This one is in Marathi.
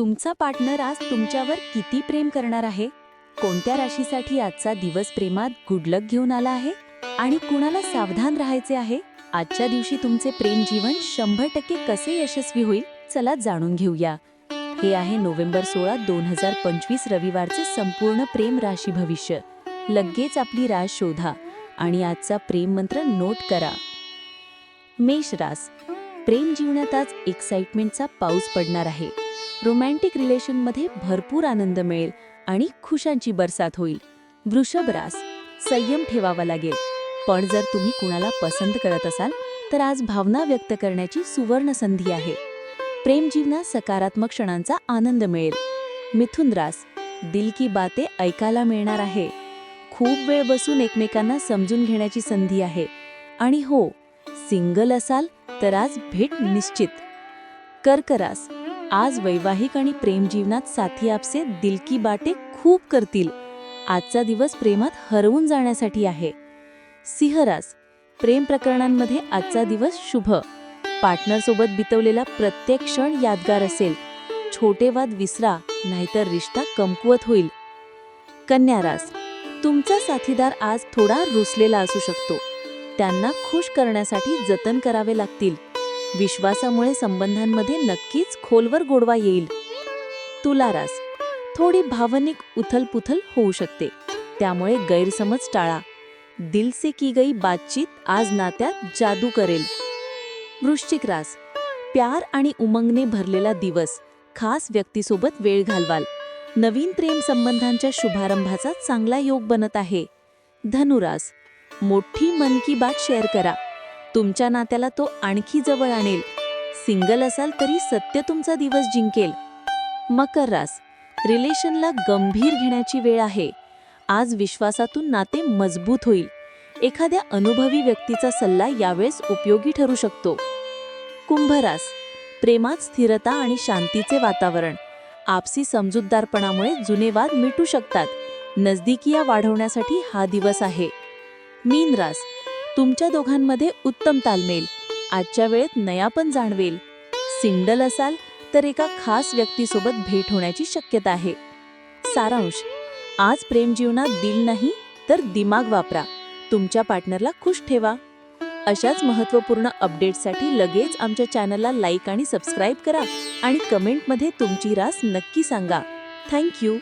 तुमचा पार्टनर आज तुमच्यावर किती प्रेम करणार आहे? कोणत्या राशीसाठी आजचा दिवस प्रेमात गुडलक घेऊन आला आहे? आणि कुणाला सावधान राहायचे आहे? आजच्या दिवशी तुमचे प्रेम जीवन शंभर टक्के कसे यशस्वी होईल? चला जाणून घेऊया. हे आहे नोव्हेंबर सोळा दोन हजार पंचवीस रविवारचे संपूर्ण प्रेम राशी भविष्य. लगेच आपली राश शोधा आणि आजचा प्रेम मंत्र नोट करा. मेष रास. प्रेम जीवनात आज एक्साइटमेंटचा पाऊस पडणार आहे. रोमॅन्टिक रिलेशनमध्ये भरपूर आनंद मिळेल आणि खुशांची बरसात होईल. वृषभ रास संयम ठेवावा लागेल. पण जर तुम्ही कुणाला पसंत करत असाल तर आज भावना व्यक्त करण्याची सुवर्ण संधी आहे. प्रेमजीवनात सकारात्मक क्षणांचा आनंद मिळेल. मिथुन रास दिल की बाते ऐकायला मिळणार आहे. खूप वेळ बसून एकमेकांना समजून घेण्याची संधी आहे. आणि हो सिंगल असाल तर आज भेट निश्चित. कर्करास आज वैवाहिक आणि प्रेम जीवनात साथी आपसे दिलकी बाटे खूप करतील. आजचा दिवस प्रेमात हरवून जाण्यासाठी आहे. सिंहरास प्रेम प्रकरणांमध्ये आजचा दिवस शुभ. पार्टनरसोबत बितवलेला प्रत्येक क्षण यादगार असेल. छोटे वाद विसरा नाहीतर रिश्ता कमकुवत होईल. कन्यारास तुमचा साथीदार आज थोडा रुसलेला असू शकतो. त्यांना खुश करण्यासाठी जतन करावे लागतील. विश्वासामुळे संबंधांमध्ये नक्कीच खोलवर गोडवा येईल. तुलारास थोडी भावनिक उथलपुथल होऊ शकते. त्यामुळे गैरसमज टाळा. दिल से की गई बातचीत आज नात्यात जादू करेल. वृश्चिक रास प्यार आणि उमंगने भरलेला दिवस. खास व्यक्तीसोबत वेळ घालवाल. नवीन प्रेम संबंधांच्या शुभारंभाचा चांगला योग बनत आहे. धनुरास मोठी मन की बात शेअर करा. तुमच्या नात्याला तो आणखी जवळ आणेल. सिंगल असाल तरी सत्य तुमचा दिवस जिंकेल. मकर रास. रिलेशनला गंभीर घेण्याची वेळ आहे. आज विश्वासातून नाते मजबूत होईल. एखाद्या अनुभवी व्यक्तीचा सल्ला यावेळेस उपयोगी ठरू शकतो. कुंभरास प्रेमात स्थिरता आणि शांतीचे वातावरण. आपसी समजूतदारपणामुळे जुने वाद मिटू शकतात. नजदिकिया वाढवण्यासाठी हा दिवस आहे. मीन रास. तुमच्या दोघांमध्ये उत्तम तालमेल. आजच्या वेळेत नयापण जाणवेल. सिंगल असाल तर एका खास व्यक्तीसोबत भेट होण्याची शक्यता आहे. सारांश. आज प्रेमजीवनात दिल नाही तर दिमाग वापरा. तुमच्या पार्टनरला खुश ठेवा. अशाच महत्त्वपूर्ण अपडेट्ससाठी लगेच आमच्या चॅनलला लाईक आणि सबस्क्राईब करा आणि कमेंटमध्ये तुमची रास नक्की सांगा. थँक्यू